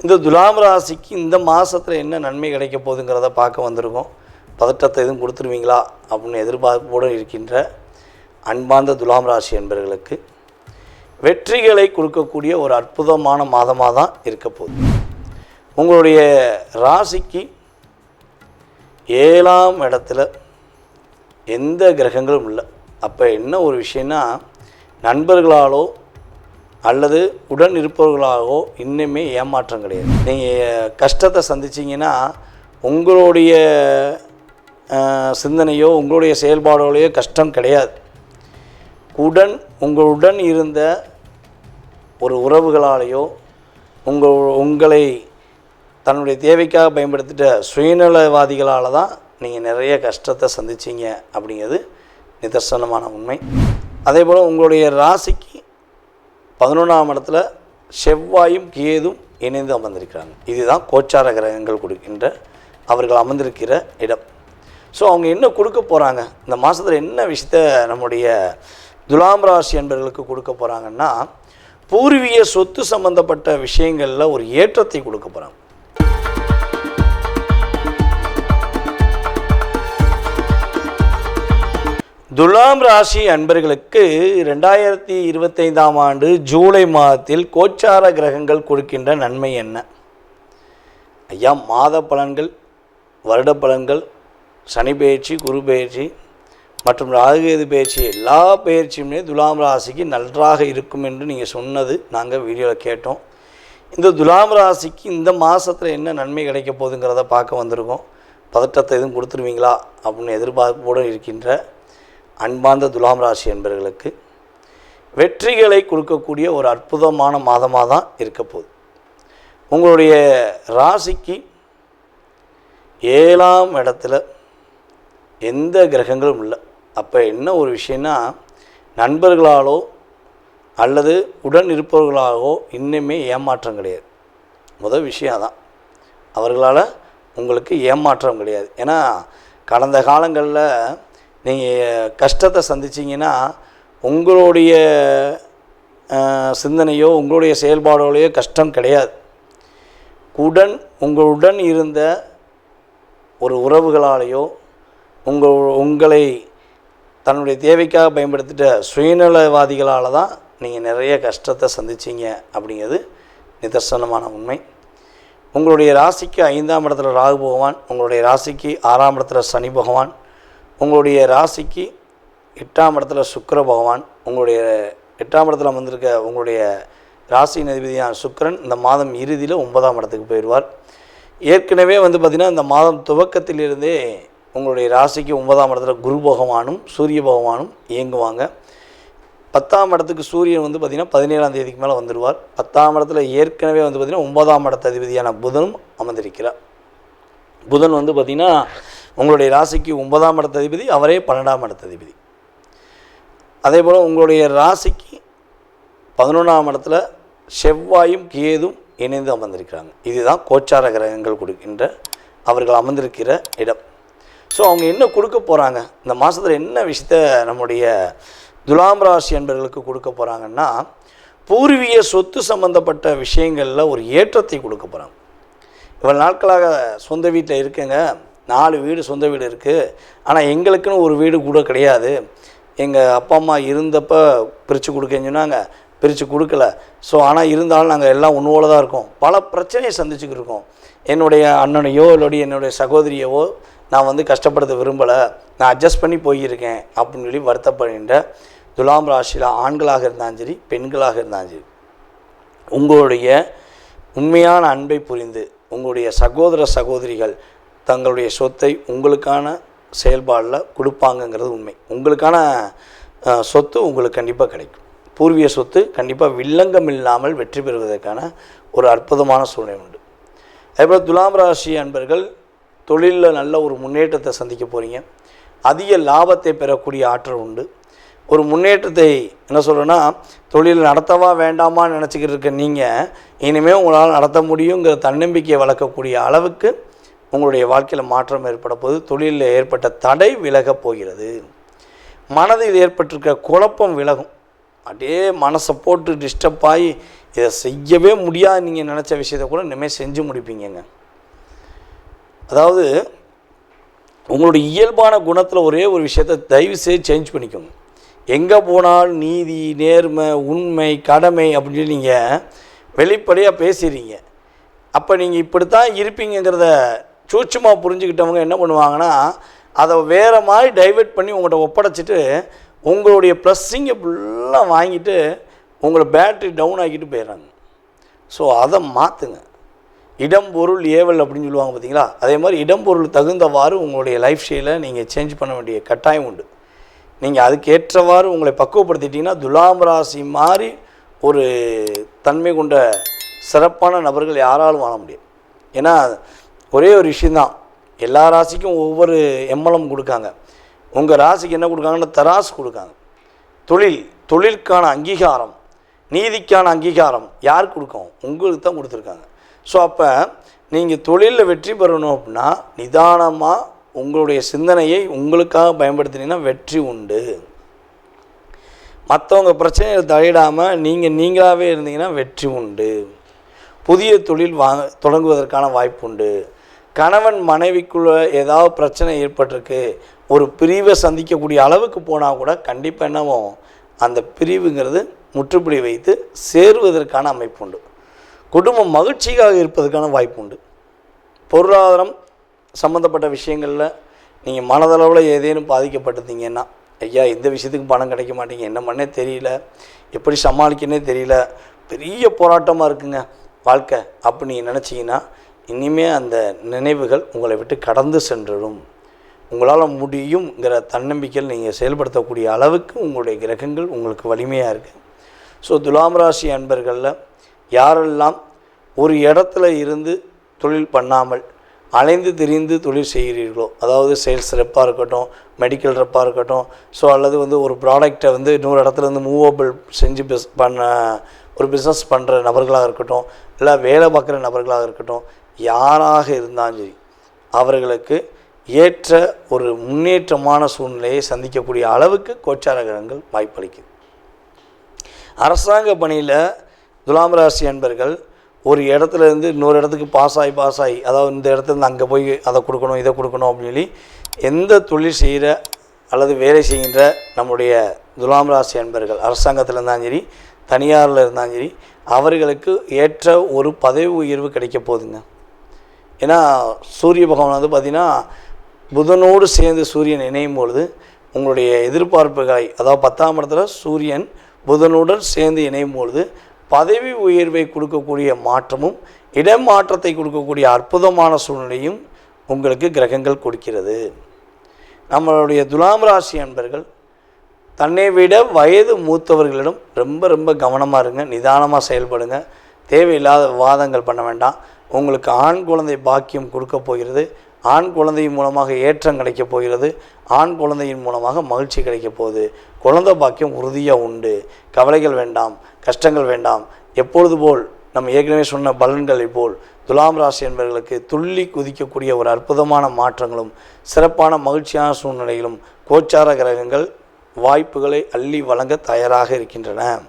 இந்த துலாம் ராசிக்கு இந்த மாதத்தில் என்ன நன்மை கிடைக்க போகுதுங்கிறத பார்க்க வந்திருக்கோம். பதட்டத்தை எதுவும் கொடுத்துருவீங்களா? அப்படின்னு எதிர்பார்ப்போடு இருக்கின்ற அன்பார்ந்த துலாம் ராசி என்பவர்களுக்கு வெற்றிகளை கொடுக்கக்கூடிய ஒரு அற்புதமான மாதமாக தான் இருக்க போகுது. உங்களுடைய ராசிக்கு ஏழாம் இடத்துல எந்த கிரகங்களும் இல்லை. அப்போ என்ன ஒரு விஷயம்னா நண்பர்களாலோ அல்லது உடன் இருப்பவர்களாகவோ இன்னுமே ஏமாற்றம் கிடையாது. நீங்கள் கஷ்டத்தை சந்திச்சிங்கன்னா உங்களுடைய சிந்தனையோ உங்களுடைய செயல்பாடுகளையோ கஷ்டம் கிடையாது. உடன் உங்களுடன் இருந்த ஒரு உறவுகளாலேயோ உங்கள் உங்களை தன்னுடைய தேவைக்காக பயன்படுத்திட்ட சுயநலவாதிகளால் தான் நீங்கள் நிறைய கஷ்டத்தை சந்திச்சீங்க அப்படிங்கிறது நிதர்சனமான உண்மை. அதே போல் உங்களுடைய ராசிக்கு பதினொன்றாம் இடத்துல செவ்வாயும் கேதும் இணைந்து அமர்ந்திருக்கிறாங்க. இதுதான் கோச்சார கிரகங்கள் கொடுக்கின்ற அவர்கள் அமர்ந்திருக்கிற இடம். ஸோ அவங்க என்ன கொடுக்க போகிறாங்க இந்த மாதத்தில் என்ன விஷயத்த நம்முடைய துலாம் ராசி என்பவர்களுக்கு கொடுக்க போகிறாங்கன்னா பூர்வீக சொத்து சம்பந்தப்பட்ட விஷயங்களில் ஒரு ஏற்றத்தை கொடுக்க போகிறாங்க துலாம் ராசி அன்பர்களுக்கு ரெண்டாயிரத்தி இருபத்தைந்தாம் ஆண்டு ஜூலை மாதத்தில் கோச்சார கிரகங்கள் கொடுக்கின்ற நன்மை என்ன? ஐயா மாத பலன்கள் வருட பலன்கள் சனி பயிற்சி குரு பயிற்சி மற்றும் ராகுகேது பயிற்சி எல்லா பயிற்சியுமே துலாம் ராசிக்கு நன்றாக இருக்கும் என்று நீங்கள் சொன்னது நாங்கள் வீடியோவில் கேட்டோம். இந்த துலாம் ராசிக்கு இந்த மாதத்தில் என்ன நன்மை கிடைக்க போகுதுங்கிறத பார்க்க வந்திருக்கோம். பதட்டத்தை எதுவும் கொடுத்துருவீங்களா? அப்படின்னு எதிர்பார்ப்போடு இருக்கின்ற அன்பார்ந்த துலாம் ராசி என்பவர்களுக்கு வெற்றிகளை கொடுக்கக்கூடிய ஒரு அற்புதமான மாதமாக தான் இருக்க போகுது. உங்களுடைய ராசிக்கு ஏழாம் இடத்துல எந்த கிரகங்களும் இல்லை. அப்போ என்ன ஒரு விஷயம்னா நண்பர்களாலோ அல்லது உடன் இருப்பவர்களாகவோ இன்னுமே ஏமாற்றம் கிடையாது. முதல் விஷயம் அதான். அவர்களால் உங்களுக்கு ஏமாற்றம் கிடையாது. ஏன்னா கடந்த காலங்களில் நீங்கள் கஷ்டத்தை சந்திச்சிங்கன்னா உங்களுடைய சிந்தனையோ உங்களுடைய செயல்பாடுகளையோ கஷ்டம் கிடையாது. உடன் உங்களுடன் இருந்த ஒரு உறவுகளாலேயோ உங்கள் உங்களை தன்னுடைய தேவைக்காக பயன்படுத்திட்ட சுயநலவாதிகளால் தான் நீங்கள் நிறைய கஷ்டத்தை சந்திச்சீங்க அப்படிங்கிறது நிதர்சனமான உண்மை. உங்களுடைய ராசிக்கு ஐந்தாம் இடத்துல ராகு பகவான் உங்களுடைய ராசிக்கு ஆறாம் இடத்துல சனி பகவான் உங்களுடைய ராசிக்கு எட்டாம் இடத்துல சுக்கர பகவான் உங்களுடைய எட்டாம் இடத்துல வந்திருக்க உங்களுடைய ராசி அதிபதியான சுக்கரன் இந்த மாதம் இறுதியில் ஒன்பதாம் இடத்துக்கு போயிடுவார். ஏற்கனவே வந்து பார்த்திங்கன்னா இந்த மாதம் துவக்கத்திலிருந்தே உங்களுடைய ராசிக்கு ஒன்பதாம் இடத்துல குரு பகவானும் சூரிய பகவானும் இயங்குவாங்க. பத்தாம் இடத்துக்கு சூரியன் வந்து பார்த்திங்கன்னா பதினேழாம் தேதிக்கு மேலே வந்துடுவார். பத்தாம் இடத்துல ஏற்கனவே வந்து பார்த்திங்கன்னா ஒன்பதாம் இடத்த அதிபதியான புதனும் அமர்ந்திருக்கிறார். புதன் வந்து பார்த்திங்கன்னா உங்களுடைய ராசிக்கு ஒன்பதாம் இடத்த அதிபதி அவரே பன்னெண்டாம் இடத்த அதிபதி. அதே போல் உங்களுடைய ராசிக்கு பதினொன்றாம் இடத்துல செவ்வாயும் கேதும் இணைந்து அமர்ந்திருக்கிறாங்க. இதுதான் கோச்சார கிரகங்கள் கொடுக்கின்ற அவர்கள் அமர்ந்திருக்கிற இடம். ஸோ அவங்க என்ன கொடுக்க போகிறாங்க இந்த மாதத்தில் என்ன விஷயத்த நம்முடைய துலாம் ராசி என்பவர்களுக்கு கொடுக்க போகிறாங்கன்னா பூர்வீக சொத்து சம்பந்தப்பட்ட விஷயங்களில் ஒரு ஏற்றத்தை கொடுக்க போகிறாங்க இவ்வளோ நாட்களாக சொந்த வீட்டில் இருக்கேங்க. நாலு வீடு சொந்த வீடு இருக்குது ஆனால் எங்களுக்குன்னு ஒரு வீடு கூட கிடையாது. எங்கள் அப்பா அம்மா இருந்தப்போ பிரித்து கொடுக்கன்னு சொன்னாங்க. பிரித்து கொடுக்கல. ஸோ ஆனால் இருந்தாலும் நாங்கள் எல்லாம் ஒன்றுவோல தான் இருக்கோம். பல பிரச்சனையை சந்திச்சுக்கிட்டு இருக்கோம். என்னுடைய அண்ணனையோ இல்லாட்டி என்னுடைய சகோதரியவோ நான் வந்து கஷ்டப்படுத்த விரும்பலை. நான் அட்ஜஸ்ட் பண்ணி போயிருக்கேன் அப்படின்னு சொல்லி வருத்தப்படுகின்ற துலாம் ராசியில் ஆண்களாக இருந்தாலும் சரி பெண்களாக இருந்தாலும் சரி உங்களுடைய உண்மையான அன்பை புரிந்து உங்களுடைய சகோதர சகோதரிகள் தங்களுடைய சொத்தை உங்களுக்கான செயல்பாடில் கொடுப்பாங்கங்கிறது உண்மை. உங்களுக்கான சொத்து உங்களுக்கு கண்டிப்பாக கிடைக்கும். பூர்வீக சொத்து கண்டிப்பாக வில்லங்கம் இல்லாமல் வெற்றி பெறுவதற்கான ஒரு அற்புதமான சூழ்நிலை உண்டு. அதேபோல் துலாம் ராசி அன்பர்கள் தொழிலில் நல்ல ஒரு முன்னேற்றத்தை சந்திக்க போகிறீங்க அதிக லாபத்தை பெறக்கூடிய ஆற்றல் உண்டு. ஒரு முன்னேற்றத்தை என்ன சொல்கிறேன்னா தொழில் நடத்தவா வேண்டாமான்னு நினச்சிக்கிட்டு இருக்க நீங்கள் இனிமேல் உங்களால் நடத்த முடியுங்கிற தன்னம்பிக்கையை வளர்க்கக்கூடிய அளவுக்கு உங்களுடைய வாழ்க்கையில் மாற்றம் ஏற்பட போது தொழிலில் ஏற்பட்ட தடை விலகப் போகிறது. மனதில் ஏற்பட்டிருக்க குழப்பம் விலகும். அப்படியே மனசை போட்டு டிஸ்டர்ப் ஆகி இதை செய்யவே முடியாது நீங்கள் நினச்ச விஷயத்தை கூட இனிமேல் செஞ்சு முடிப்பீங்கங்க. அதாவது உங்களுடைய இயல்பான குணத்தில் ஒரே ஒரு விஷயத்தை தயவு செய்து சேஞ்ச் பண்ணிக்கோங்க. எங்கே போனாலும் நீதி நேர்மை உண்மை கடமை அப்படின்னு நீங்கள் வெளிப்படையாக பேசுகிறீங்க அப்போ நீங்கள் இப்படித்தான் இருப்பீங்கங்கிறத சூட்சமாக புரிஞ்சுக்கிட்டவங்க என்ன பண்ணுவாங்கன்னா அதை வேறு மாதிரி டைவெர்ட் பண்ணி உங்கள்கிட்ட ஒப்படைச்சிட்டு உங்களுடைய ப்ளஸ்ஸிங்கை ஃபுல்லாக வாங்கிட்டு உங்களை பேட்ரி டவுன் ஆக்கிட்டு போயிடுறாங்க. ஸோ அதை மாற்றுங்க இடம் பொருள் ஏவல் அப்படின்னு சொல்லுவாங்க பார்த்தீங்களா? அதே மாதிரி இடம் பொருள் தகுந்தவாறு உங்களுடைய லைஃப் ஸ்டைலை நீங்கள் சேஞ்ச் பண்ண வேண்டிய கட்டாயம் உண்டு. நீங்கள் அதுக்கு ஏற்றவாறு உங்களை பக்குவப்படுத்திட்டிங்கன்னா துலாம் ராசி மாதிரி ஒரு தன்மை கொண்ட சிறப்பான நபர்கள் யாராலும் வாழ முடியும் ஏன்னா ஒரே ஒரு விஷயந்தான். எல்லா ராசிக்கும் ஒவ்வொரு எம்மலம் கொடுக்காங்க. உங்கள் ராசிக்கு என்ன கொடுக்காங்கன்னா தராசு கொடுக்காங்க. தொழில் தொழிலுக்கான அங்கீகாரம் நீதிக்கான அங்கீகாரம் யார் கொடுக்கும்? உங்களுக்கு தான் கொடுத்துருக்காங்க. ஸோ அப்போ நீங்கள் தொழிலில் வெற்றி பெறணும் அப்படின்னா நிதானமாக உங்களுடைய சிந்தனையை உங்களுக்காக பயன்படுத்தினீங்கன்னா வெற்றி உண்டு. மற்றவங்க பிரச்சனையில் தலையிடாமல் நீங்கள் நீங்களாகவே இருந்தீங்கன்னா வெற்றி உண்டு. புதிய தொழில் வாங்க தொடங்குவதற்கான வாய்ப்பு உண்டு. கணவன் மனைவிக்குள்ள ஏதாவது பிரச்சனை ஏற்பட்டிருக்கு ஒரு பிரிவை சந்திக்கக்கூடிய அளவுக்கு போனால் கூட கண்டிப்பாக என்னவும் அந்த பிரிவுங்கிறது முற்றுப்புள்ளி வைத்து சேருவதற்கான அமைப்பு உண்டு. குடும்பம் மகிழ்ச்சியாக இருப்பதற்கான வாய்ப்பு உண்டு. பொருளாதாரம் சம்மந்தப்பட்ட விஷயங்களில் நீங்கள் மனதளவில் ஏதேனும் பாதிக்கப்பட்டிருந்தீங்கன்னா ஐயா இந்த விஷயத்துக்கு பணம் கிடைக்க மாட்டேங்க என்ன பண்ணே தெரியல எப்படி சமாளிக்கனே தெரியல பெரிய போராட்டமாக இருக்குங்க வாழ்க்கை. அப்படி நீங்கள் நினச்சிங்கன்னா இனிமே அந்த நினைவுகள் உங்களை விட்டு கடந்து சென்றுடும். உங்களால் முடியுங்கிற தன்னம்பிக்கையில் நீங்கள் செயல்படுத்தக்கூடிய அளவுக்கு உங்களுடைய கிரகங்கள் உங்களுக்கு வலிமையாக இருக்குது ஸோ துலாம் ராசி அன்பர்களில் யாரெல்லாம் ஒரு இடத்துல இருந்து தொழில் பண்ணாமல் அலைந்து திரிந்து தொழில் செய்கிறீர்களோ அதாவது சேல்ஸ் ரெப்பாக இருக்கட்டும் மெடிக்கல் ரெப்பாக இருக்கட்டும் ஸோ அல்லது வந்து ஒரு ப்ராடக்டை வந்து இன்னொரு இடத்துல இருந்து மூவபிள் செஞ்சு பிஸ் பண்ண ஒரு பிஸ்னஸ் பண்ணுற நபர்களாக இருக்கட்டும் இல்லை வேலை பார்க்குற நபர்களாக இருக்கட்டும் யாராக இருந்தாலும் சரி அவர்களுக்கு ஏற்ற ஒரு முன்னேற்றமான சூழ்நிலையை சந்திக்கக்கூடிய அளவுக்கு கோச்சார கிரகங்கள் வாய்ப்பளிக்குது. அரசாங்க பணியில் துலாம் ராசி அன்பர்கள் ஒரு இடத்துல இருந்து இன்னொரு இடத்துக்கு பாஸ் ஆகி பாஸ் ஆகி அதாவது இந்த இடத்துல இருந்து அங்கே போய் அதை கொடுக்கணும் இதை கொடுக்கணும் அப்படின்னு சொல்லி எந்த தொழில் செய்கிற அல்லது வேலை செய்கின்ற நம்முடைய துலாம் ராசி அன்பர்கள் அரசாங்கத்தில் இருந்தாலும் சரி தனியாரில் இருந்தாலும் சரி அவர்களுக்கு ஏற்ற ஒரு பதவி உயர்வு கிடைக்க போகுதுங்க. ஏன்னா சூரிய பகவான் வந்து பார்த்திங்கன்னா புதனோடு சேர்ந்து சூரியன் இணையும் பொழுது உங்களுடைய எதிர்பார்ப்புகளை அதாவது பத்தாம் இடத்துல சூரியன் புதனுடன் சேர்ந்து இணையும் பொழுது பதவி உயர்வை கொடுக்கக்கூடிய மாற்றமும் இடம் மாற்றத்தை கொடுக்கக்கூடிய அற்புதமான சூழ்நிலையும் உங்களுக்கு கிரகங்கள் கொடுக்கிறது. நம்மளுடைய துலாம் ராசி அன்பர்கள் தன்னை விட வயது மூத்தவர்களிடம் ரொம்ப ரொம்ப கவனமாக இருங்க நிதானமாக செயல்படுங்க தேவையில்லாத விவாதங்கள் பண்ண வேண்டாம். உங்களுக்கு ஆண் குழந்தை பாக்கியம் கொடுக்க போகிறது. ஆண் குழந்தையின் மூலமாக ஏற்றம் கிடைக்கப் போகிறது. ஆண் குழந்தையின் மூலமாக மகிழ்ச்சி கிடைக்கப் போகுது. குழந்தை பாக்கியம் உறுதியாக உண்டு. கவலைகள் வேண்டாம் கஷ்டங்கள் வேண்டாம். எப்பொழுது போல் நம்ம ஏற்கனவே சொன்ன பலன்களை போல் துலாம் ராசி என்பவர்களுக்கு துள்ளி குதிக்கக்கூடிய ஒரு அற்புதமான மாற்றங்களும் சிறப்பான மகிழ்ச்சியான சூழ்நிலைகளும் கோச்சார கிரகங்கள் வாய்ப்புகளை அள்ளி வழங்க தயாராக இருக்கின்றன.